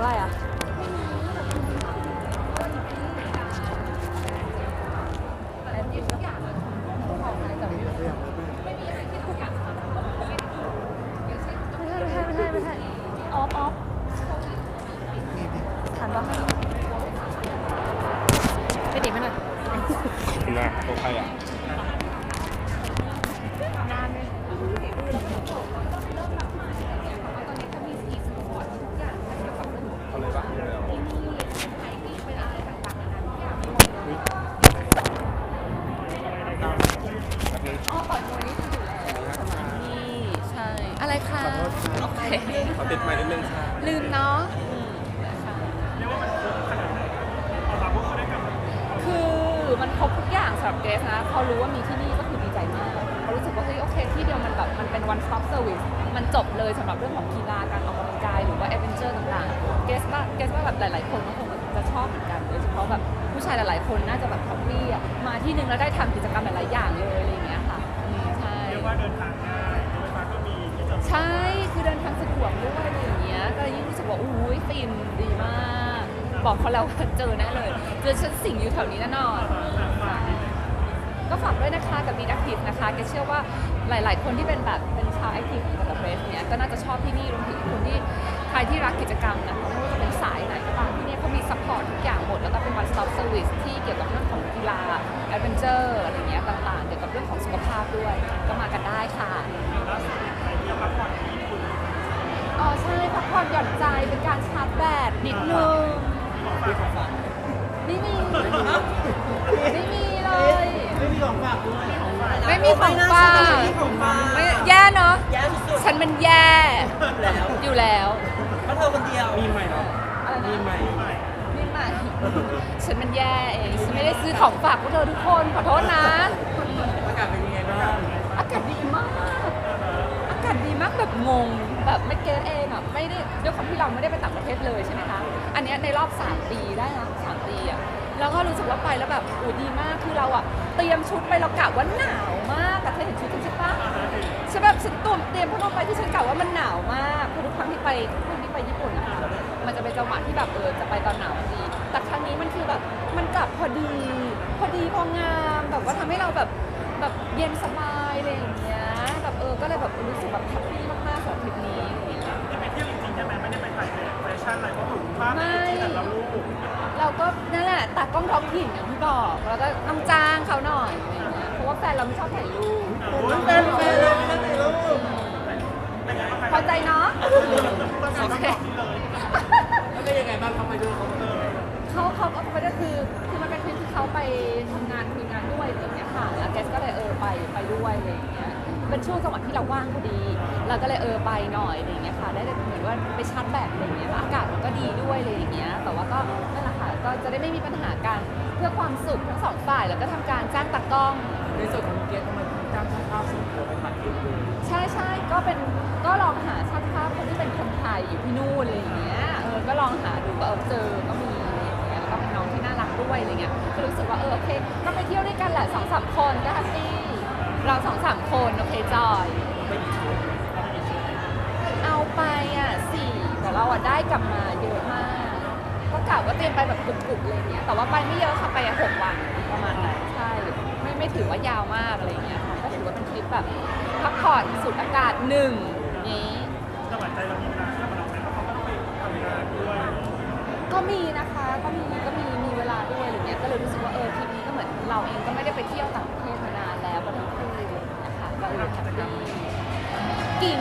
มึงส่งมาตั้งแต่เมื่อไหร่อะ ไม่ใช่ไม่ใช่ไม่ใช่ไม่ใช่ออฟออฟทันปะไปดิบให้หน่อย นะตัวใครอะ นานเลย เอาเลยปะเอาเลยเหรอ อ๋อปล่อยตัวนี้คืออยู่แล้วสมาธิใช่ อะไรคะโอเคขอติดไม้นิดนึงค่ะลืมเนาะคือมันครบทุกอย่างสำหรับเกรซนะ พอรู้ว่ามีที่นี่ก็คือดีใจมากเขารู้สึกว่าเฮ้ยโอเคที่เดียวมันแบบมันเป็น one stop service มันจบเลยสำหรับเรื่องของกีฬาการออกกำลังกายหรือว่า adventure ต่างๆ เกรซว่าเกรซว่าแบบหลาย ๆ คนก็คงจะชอบเหมือนกันโดยเฉพาะแบบผู้ชายหลาย ๆ คนน่าจะแบบแฮปปี้อะมาที่หนึงแล้วได้ทำกิจกรรมหลาย ๆ อย่างเลยอะไรอย่างเงี้ย ว่าเดินทางง่ายรถไฟฟ้าก็มีที่จอดใช่ คือเดินทางสะดวกด้วยอะไรอย่างเงี้ย ก็เลยยิ่งรู้สึกว่าอุ้ยฟินดีมาก บอกเขาแล้วว่าเจอแน่เลย เจอฉันสิ่งอยู่แถวนี้แน่นอนก็ฝากด้วยนะคะกับ b ีดักทีฟนะคะแกเชื่อว่าหลาย ๆ คนที่เป็นแบบเป็นชาวแอคทีฟของกับเรสเนี่ยก็น่าจะชอบที่นี่รวมถึงคนที่ใครที่รักกิจกรรมนะคะไม่ว่าจะเป็นสายไหนก็ตามที่นี่เขามีซัพพอร์ตทุกอย่างหมด แล้วก็เป็น one stop service ที่เกี่ยวกับเรื่องของกีฬา adventure อะไรเงี้ยต่าง ๆ เกี่ยวกับเรื่องของสุขภาพด้วย ก็มากันได้ค่ะล่าสุดไปเที่ยวพักผ่อนที่ญี่ปุ่นอ๋อใช่พักผ่อนหย่อนใจเป็นการชาร์จแบตนิดนึงไม่มีไม่มีเลย ไม่มีของฝากด้วยไม่มีของฝากไม่มีของฝากไม่แย่เนาะแย่สุดฉันมันแย่ๆแล้วอยู่แล้วเพราะเธอคนเดียวมีใหม่เหรออะไรนะมีใหม่นี่ใหม่ฉันมันแย่เองฉันไม่ได้ซื้อของฝากพวกเธอทุกคนขอโท เราไม่ได้ไปต่างประเทศเลยใช่ไหมคะ อันเนี้ยในรอบ 3 ปีได้นะสามปีอะแล้วก็รู้สึกว่าไปแล้วแบบโอ้ดีมากคือเราอะเตรียมชุดไปเรากะว่าหนาวมากแต่เธอเห็นชุดฉันใช่ปะฉันแบบฉันตุ่มเตรียมเพัดลมไปที่ฉันกะว่ามันหนาวมากคือทุกครั้งที่ไปทุกครั้งที่ไปญี่ปุ่นนะคะมันจะเป็นจังหวะที่แบบเออจะไปตอนหนาวพอดีแต่ครั้งนี้มันคือแบบมันกลับพอดี พอดีพองามแบบว่าทำให้เราแบบแบบเย็นสบายอะไรอย่างเงี้ยแบบเออก็เลยแบบรู้สึกแบบแฮปปี้มากๆสำหรับทริปนี้ ชั่นอะไรเพราะผมภาพไม่ที่แต่ละรูปเราก็นั่นแหละตากล้องท้องถิ่นอย่างที่บอกแล้วก็ต้องจ้างเขาหน่อยอะไรอย่างเงี้ยเพราะว่าแฟนเราไม่ชอบถ่ายรูปแฟนแฟนเลยไม่ได้รูปพอใจเนาะโอเคแล้วเป็นยังไงบ้างเขาไปด้วยเขาเออเขาเขาก็ไปก็คือคือมันเป็นทริปที่เขาไปทำงานคุยงานด้วยอะไรอย่างเงี้ยค่ะแล้วแกสก็เลยเออไปไปด้วยอะไรอย่างเงี้ย เป็นช่วงจังหวะที่เราว่างพอดี เราก็เลยเออไปหน่อยอะไรอย่างเงี้ยค่ะ ได้เหมือนว่าไปชาร์จแบตอะไรอย่างเงี้ยแล้วอากาศมันก็ดีด้วยอะไรอย่างเงี้ย แต่ว่าก็นั่นแหละค่ะ ก็จะได้ไม่มีปัญหากัน เพื่อความสุขทั้งสองฝ่าย แล้วก็ทำการจ้างตากล้อง ในส่วนของเกียร์ทำไมถึงจ้างช่างภาพส่วนตัวไปถ่ายคลิปดูใช่ใช่ก็เป็นก็ลองหาช่างภาพคนที่เป็นคนไทยอยู่ที่นู่นอะไรอย่างเงี้ยเออก็ลองหาดูก็เออเจอก็มีอะไรอย่างเงี้ยแล้วก็เป็นน้องที่น่ารักด้วยอะไรเงี้ยก็รู้สึกว่าเออโอเคก็ไปเที่ยวด้วยกันแหละสองสามคนก็แฮปปี้ เราสองสามคนโอเคจอย เอาไปอะสี่แต่เราอะได้กลับมาเยอะมาก ก็กะว่าเตรียมไปแบบกรุบๆอะไรเงี้ยแต่ว่าไปไม่เยอะค่ะไปอะหกวันประมาณนั้นใช่ไม่ไม่ถือว่ายาวมากอะไรเงี้ยค่ะก็ถือว่าเป็นทริปแบบพักผ่อนสูดอากาศหนึ่งนี้จังหวัดใจเรามีเวลาเที่ยวมาเราไหมเพราะเขาก็ต้องไปทำงานด้วยก็มีนะคะก็มีก็มีมีเวลาด้วยอะไรเงี้ยก็เลยรู้สึกว่าเออทริปนี้ก็เหมือนเราเองก็ไม่ได้ไปเที่ยวต่างประเทศมานานแล้วก็ทั้งคู่ นะคะก็เออแฮปปี้กิน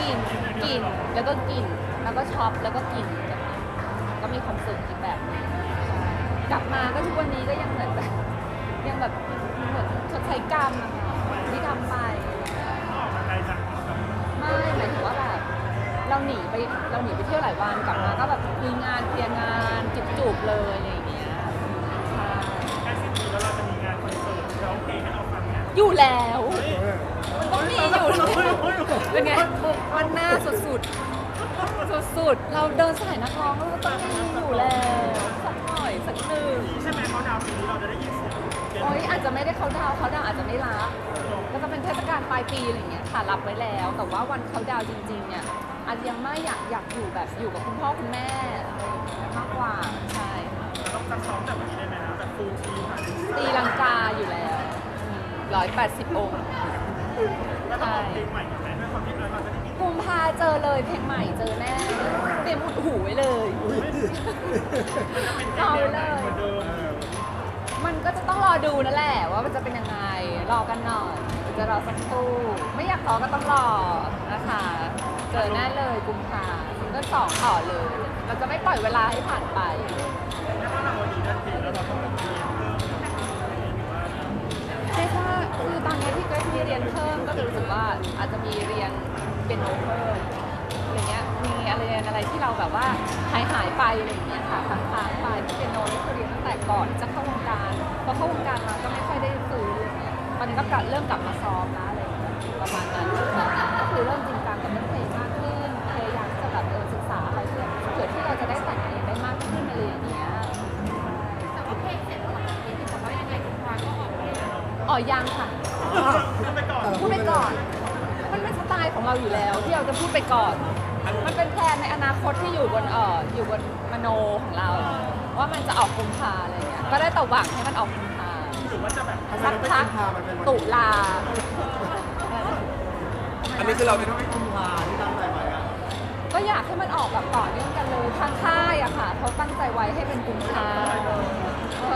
กินกินแล้วก็กินแล้วก็ช็อปแล้วก็กินแบบนี้ก็มีความสุขอีกแบบหนึงใช่กลับมาก็ทุกวันนี้ก็ยังเหมือนแบบยังแบบเหมือนชดใช้กรรมอะค่ะที่ทำไปออกมาไกลจังไม่หมายถึงว่าแบบเราหนีไปเราหนีไปเที่ยวหลายวันกลับมาก็แบบคุยงานเคลียร์งานจุบๆเลยอะไรอย่างเงี้ยใช่ใกล้สิ้นปีแล้วเราจะมีงานคอนเสิร์ตร้องเพลงให้เราฟังเนี่ยอยู่แล้วมันต้องมีอยู่แล้ว เป็นไงมันหน้าสุดๆ สุดๆ เราเดินสายนักร้องเราก็ต้องมีอยู่แล้วสักหน่อยสักหนึ่งใช่ไหมเขาดาวปีนี้เราจะได้ยินเสียงโอ้ยอาจจะไม่ได้เขาดาวเขาดาวอาจจะไม่รับก็จะเป็นเทศกาลปลายปีอะไรอย่างเงี้ยค่ะรับไว้แล้ว แต่ว่าวันเขาดาวจริงๆเนี่ยอาจจะยังไม่อยากอยากอยู่แบบอยู่กับคุณพ่อคุณแม่มากกว่าใช่ต้องซักซ้อมแต่วันนี้ได้ไหมนะแบบฟูลทีมตีลังกาอยู่แล้วร้อยแปดสิบองค์ ใช่กุมภาเจอเลยเพลงใหม่เจอแน่เตรียมอุดหูไว้เลยเอาเลย มันก็จะต้องรอดูนั่นแหละว่ามันจะเป็นยังไง รอกันหน่อยจะรอสักครู่ ไม่อยากรอก็ต้องรอนะคะ เจอแน่เลยกุมภาซิงเกิลสองต่อเลย เราจะไม่ปล่อยเวลาให้ผ่านไปถ้าเราดีด้านเพลงแล้วเราต้องแบบเรียนเพิ่ม ใช่ว่า คือตอนนี้ที่เกรซมีเรียนเพิ่มก็คือรู้สึกว่าอาจจะมีเรียนเป็นโนเพิ่มอะไรเงี้ยมีอะไรเรียนอะไรที่เราแบบว่าหายหายไปอะไรอย่างเงี้ยค่ะค้างไปที่เป็นโนนี่คือเรียนตั้งแต่ก่อนจะเข้าวงการพอเข้าวงการมาก็ไม่ค่อยได้ซื้ออะไรเงี้ยตอนนี้ก็กลับเริ่มกลับมาซ้อมแล้วอะไรอย่างเงี้ยประมาณนั้นก็คือเริ่มจริงจังกับเรื่องเพลงมากขึ้นพยายามจะแบบเออศึกษาอะไรเพื่อเผื่อที่เราจะได้ อ๋อยังค่ะทำไปก่อนพูดไปก่อน มันเป็นสไตล์ของเราอยู่แล้ว ที่เราจะพูดไปก่อน มันเป็นแพลนในอนาคตที่อยู่บนเอ่ออยู่บนมโนของเรา ว่ามันจะออกกุมภาอะไรเงี้ย ก็ได้แต่หวังให้มันออกกุมภาหรือว่าจะแบบสักพักตุลาอันนี้คือเราไม่ต้องให้กุมภาที่ตั้งใจไว้อะก็อยากให้มันออกแบบต่อเนื่องกันเลยทางค่ายอะค่ะเขาตั้งใจไว้ให้เป็นกุมภาเออ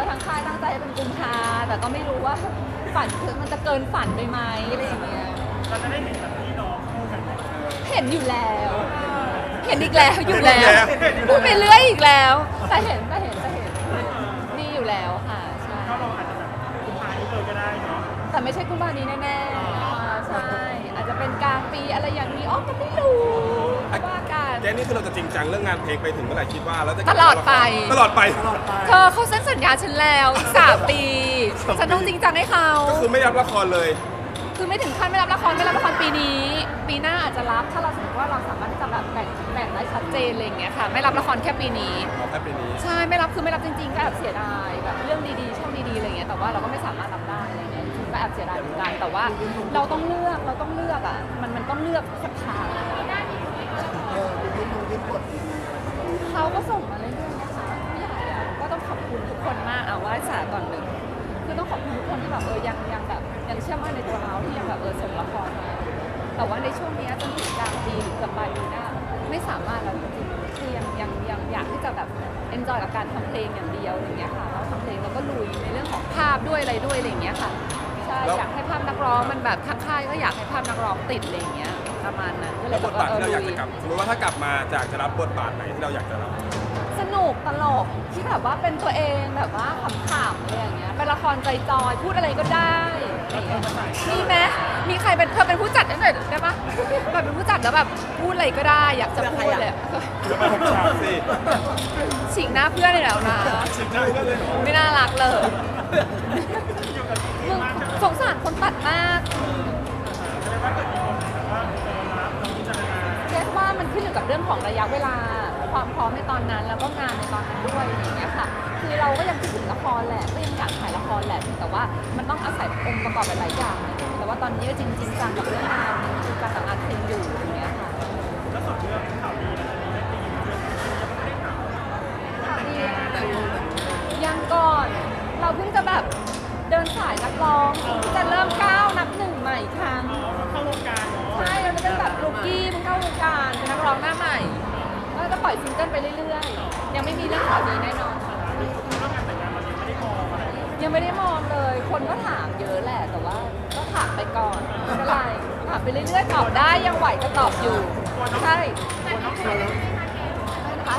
ทางค่ายตั้งใจให้เป็นกุมภาแต่ก็ไม่รู้ว่าฝันคือมันจะเกินฝันไปไหมอะไรอย่างเงี้ย เราจะได้เห็นแบบพี่น้องคู่กันไหมเห็นอยู่แล้ว เห็นอีกแล้วอยู่แล้วพูดไปเรื่อยอีกแล้ว แต่เห็นแต่เห็นแต่เห็นมีอยู่แล้วค่ะใช่ก็เราอาจจะแบบกุมภานี้เลยก็ได้เนาะแต่ไม่ใช่กุมภานี้แน่ๆอ่าใช่อาจจะเป็นกลางปีอะไรอย่างนี้อ๋อก็ไม่รู้ ว่ากันแกนี่คือเราจะจริงจังเรื่องงานเพลงไปถึงเมื่อไหร่คิดว่าแล้วจะตลอดไป ตลอดไปตลอดไปเธอเขาเซ็นสัญญาฉันแล้วอีกสามปีฉันต้องจริงจังให้เขาก็คือไม่รับละครเลย คือไม่ถึงขั้นไม่รับละครไม่รับละครปีนี้ ปีหน้าอาจจะรับถ้าเราสมมติว่าเราสามารถที่จะแบบแบ่งแบ่งได้ชัดเจนอะไรอย่างเงี้ยค่ะ ไม่รับละครแค่ปีนี้เอาแค่ปีนี้ ใช่ไม่รับคือไม่รับจริงๆก็แอบเสียดายแบบเรื่องดีๆช่องดีๆอะไรเงี้ยแต่ว่าเราก็ไม่สามารถรับได้อะไรเงี้ยก็แอบเสียดายเหมือนกันแต่ว่าเราต้องเลือกเราต้องเลือกอะมันมันต้องเลือกสักทางเออเป็ เขาก็ส่งมาเรื่อยๆนะคะผู้ใหญ่อะก็ต้องขอบคุณทุกคนมากเอาไหว้สาก่อนหนึ่งคือต้องขอบคุณทุกคนที่แบบเออยังยังแบบยังเชื่อมั่นในตัวเราที่ยังแบบเออส่งละครมาแต่ว่าในช่วงเนี้ยจนถึงกลางปีหรือเกือบปลายปีหน้าไม่สามารถแล้วจริงๆคือยังยังยังอยากที่จะแบบ enjoy กับการทำเพลงอย่างเดียวอย่างเงี้ยค่ะแล้วทำเพลงแล้วก็ลุยในเรื่องของภาพด้วยอะไรด้วยอะไรอย่างเงี้ยค่ะใช่อยากให้ภาพนักร้องมันแบบทางค่ายก็อยากให้ภาพนักร้องติดอะไรอย่างเงี้ย ประมาณนั้นก็เลแล้ยวบทบาทที่เราอยากลุจะกลับสมมติว่าถ้ากลับมาจากจะรับบทบาทไหนที่เราอยากจะรับสนุกตลกที่แบบว่าเป็นตัวเองแบบว่าขำๆอะไรอย่างเงี้ยเป็นละครใจจอยพูดอะไรก็ได้มีไหมมีใครเป็นเธอเป็นผู้จัดได้หน่อยได้ปะแบบเป็นผู้จัดแล้วแบบพูดอะไรก็ได้อยากจะพูดเลยจะไปหกฉากสิฉีกหน้าเพื่อนเลยแล้วนะ ชิดได้ก็เลยเหรอไม่น่ารักเลยอยู่กับพี่มึงมากจะสงสารคนตัดมาก มันขึ้นอยู่กับเรื่องของระยะเวลา ความพร้อมในตอนนั้น แล้วก็งานในตอนนั้นด้วยอย่างเงี้ยค่ะคือเราก็ยังคิดถึงละครแหละก็ยังอยากถ่ายละครแหละแต่ว่ามันต้องอาศัยองค์ประกอบหลายๆอย่าง แต่ว่าตอนนี้ก็จริงจริงจังกับเรื่องงานคือการทำงานเพลงอยู่อย่างเงี้ยค่ะแล้วส่วนเรื่องข่าวดีนะอันนี้ได้ตีเรื่องยังไม่ได้ถามข่าวดียังก่อนเราเพิ่งจะแบบเดินสายนักร้องจะเริ่มก้าวนับหนึ่งใหม่ครั้งเข้าวงการ เป็นแบบลูกี้เพิ่งเข้าวงการเป็นนักร้องหน้าใหม่ก็จะปล่อยซิงเกิลไปเรื่อยๆ ยังไม่มีเรื่องข่าวดีแน่นอนค่ะยังไม่ได้มองเลย คนก็ถามเยอะแหละ แต่ว่าก็ถามไปก่อนไม่เป็นไรถามไปเรื่อยๆ ตอบได้ยังไหวก็ตอบอยู่ ใช่นะคะ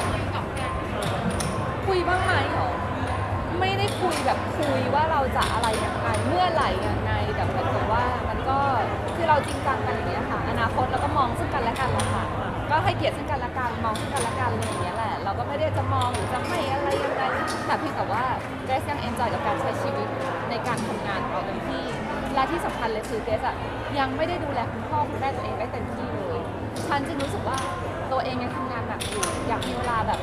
คุยบ้างไหมเหรอ ไม่ได้คุยแบบคุยว่าเราจะอะไรยังไงเมื่อไหร่ยังไงแต่หมายถึงว่ามันก็ เราจริงจังกันอย่างเงี้ยค่ะอนาคตเราก็มองซึ่งกันและกันแหละค่ะก็ให้เกียรติซึ่งกันและกันมองซึ่งกันและกันอะไรอย่างเงี้ยแหละเราก็ไม่ได้จะมองหรือจะไม่อะไรยังไงแต่เพียงแต่ว่าเกรซยังเอนจอยกับการใช้ชีวิตในการทำงานของเราเต็มที่และที่สำคัญเลยคือเกรซอะยังไม่ได้ดูแลคุณพ่อคุณแม่ตัวเองได้เต็มที่เลยฉันจึงรู้สึกว่าตัวเองยังทำงานหนักอยู่อยากมีเวลาแบบ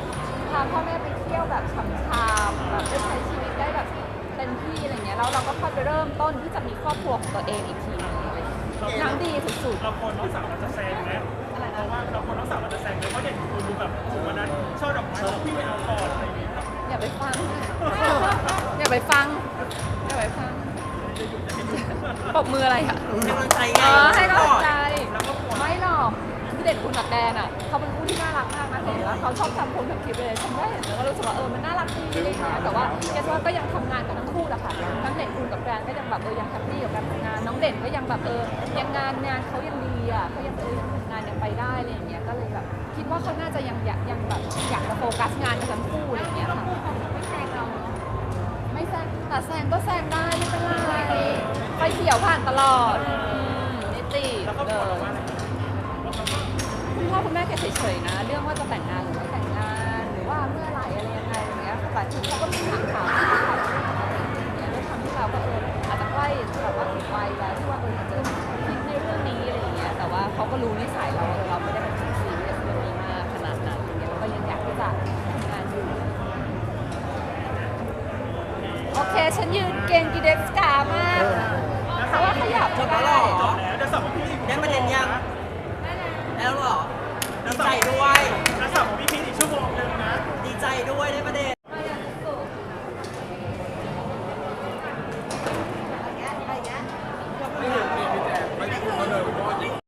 พาพ่อแม่ไปเที่ยวแบบช่ำๆแบบได้ใช้ชีวิตได้แบบเต็มที่อะไรเงี้ยแล้วเราก็ค่อยไปเริ่มต้นที่จะมีครอบครัวของตัวเองอีกที นึงอะไรเงี้ยน้ำดีสุดเราคนน้องสาวเราจะแซงไหมอะไรเพราะว่าเราคนทั้งสามเราจะแซงเลยเพราะเด่นคุณดูแบบโอ้โหวันนั้นช่อดอกไม้ของพี่ไปเอาก่อนอะไรอย่างเงี้ยครับอย่าไปฟังอย่าไปฟัง อย่าไปฟังปรบมืออะไรอะกำลังใจไงอ๋อให้กำลังใจ แล้วก็ปวดไม่หรอกคือเด่นคุณกับแดนอะ เขาเป็นคู่ที่น่ารักมากนะเห็นแล้วเขาชอบทำคนทำคลิปเลยฉันก็เห็นแล้วก็รู้สึกว่าเออมันน่ารักดีอะไรอย่างเงี้ยแต่ว่าแกว่าก็ยังทำ ก็ยังแบบเออยังแฮปปี้กับการทำงานน้องเด่นก็ยังแบบเออยังงานงานเขายังดีอะเขายังเอองานยังไปได้อะไรอย่างเงี้ยก็เลยแบบคิดว่าเขาน่าจะยังอยากยังแบบอยากจะโฟกัสงานกันทั้งคู่อะไรอย่างเงี้ยค่ะไม่แซงเราเนาะไม่แซงแต่แซงก็แซงได้ไม่เป็นไรไฟเขียวผ่านตลอดนิติเอบอกพ่อะไรคุณพ่อคุณแม่แกเฉยๆนะ เรื่องว่าจะแต่งงานหรือไม่แต่งงานหรือว่าเมื่อไหร่อะไรยังไงอย่างเงี้ยแต่คือเขาก็มีถามถาม เขาก็รู้นิสัยเราเราไม่ได้เป็นซีเรียสเรื่องนี้มากขนาดนั้นอย่างเงี้ยเราก็ยังอยากที่จะทำงานอยู่โอเคฉันยืนเก่งกีเด็กสกามากเพราะว่าขยับจไม่บแล้วเหรได้อจวสับพี่พีได้ประเด็นยังได้แล้วหรอดีใจด้วย จะสอบของพี่พีอีกชั่วโมงนึงนะ ดีใจด้วยได้ประเด็น